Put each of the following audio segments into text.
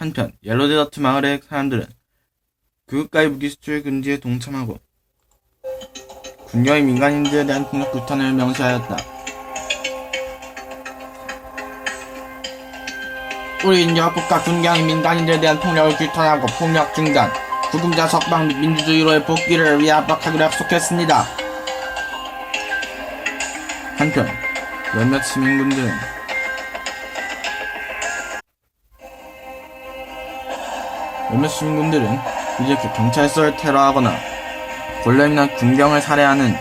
한편 옐로데더트 마을의 사람들은 그윽가의 무기 수출 금지에 동참하고 군경의 민간인들에 대한 폭력 규탄을 명시하였다. 우리는 여국과 군경의 민간인들에 대한 폭력을 규탄하고 폭력 중단, 구금자 석방 및 민주주의로의 복귀를 위해 압박하기로 약속했습니다. 한편 몇몇 시민군들은 몇몇 시민군들은 이렇게 경찰서를 테러하거나 권력이나 군경을 살해하는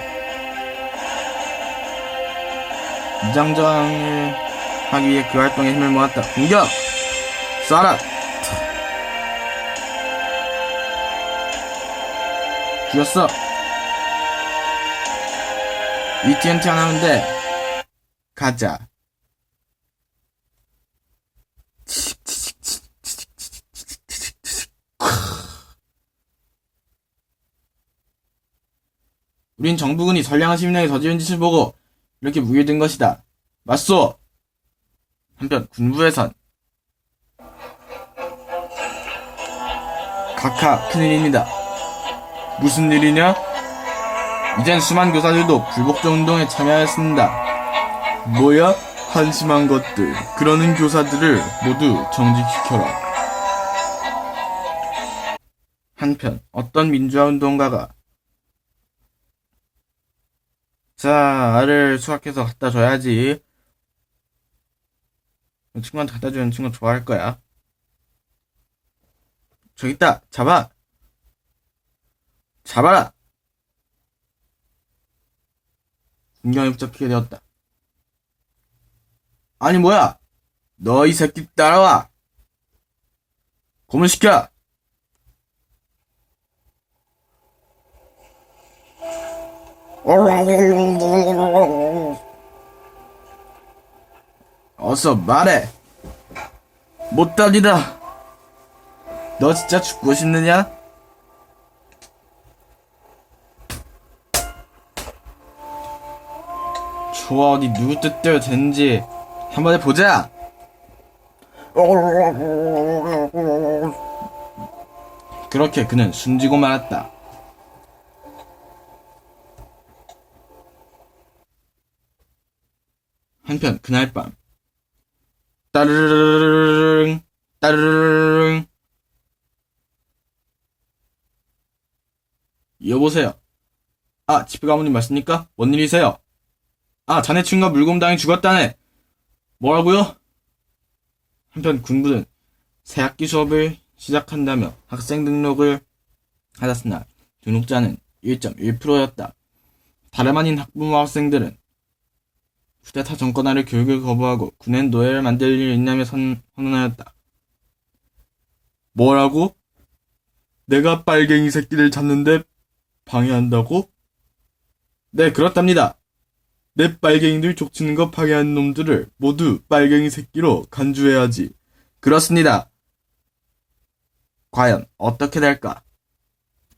이장저항을 하기 위해 그 활동에 힘을 모았다. 공격! 쏴라! 죽였어! 하나면 돼. 가자. 우린 정부군이 선량한 시민에게 저지른 짓을 보고 이렇게 무게된 것이다. 맞소! 한편 군부에선 각하 큰일입니다. 무슨 일이냐? 이젠 수많은 교사들도 불복종 운동에 참여하였습니다. 뭐야? 한심한 것들. 그러는 교사들을 모두 정직시켜라. 한편 어떤 민주화 운동가가 자, 알을 수확해서 갖다 줘야지. 친구한테 갖다 주면 친구 좋아할 거야. 저기 있다! 잡아! 잡아라! 군경에 붙잡히게 되었다. 아니, 뭐야! 너 이 새끼 따라와! 고문시켜! 어서 말해! 못 다니다! 너 진짜 죽고 싶느냐? 좋아, 어디 누구 뜻대로 되는지 한번 해보자! 그렇게 그는 숨지고 말았다. 한편 그날 밤 따르릉 따르릉 여보세요 아 집에 가모님 맞습니까? 뭔 일이세요? 아 자네 친구가 물곰당해 죽었다네 뭐라고요? 한편 군부는 새학기 수업을 시작한다며 학생 등록을 하였으나 등록자는 1.1%였다 다름 아닌 학부모 학생들은 쿠데타 정권 아래 교육을 거부하고 군엔 노예를 만들 일 있냐며 선, 선언하였다. 뭐라고? 내가 빨갱이 새끼를 잡는데 방해한다고? 네, 그렇답니다. 내 빨갱이들 족치는 거 방해하는 놈들을 모두 빨갱이 새끼로 간주해야지. 그렇습니다. 과연 어떻게 될까?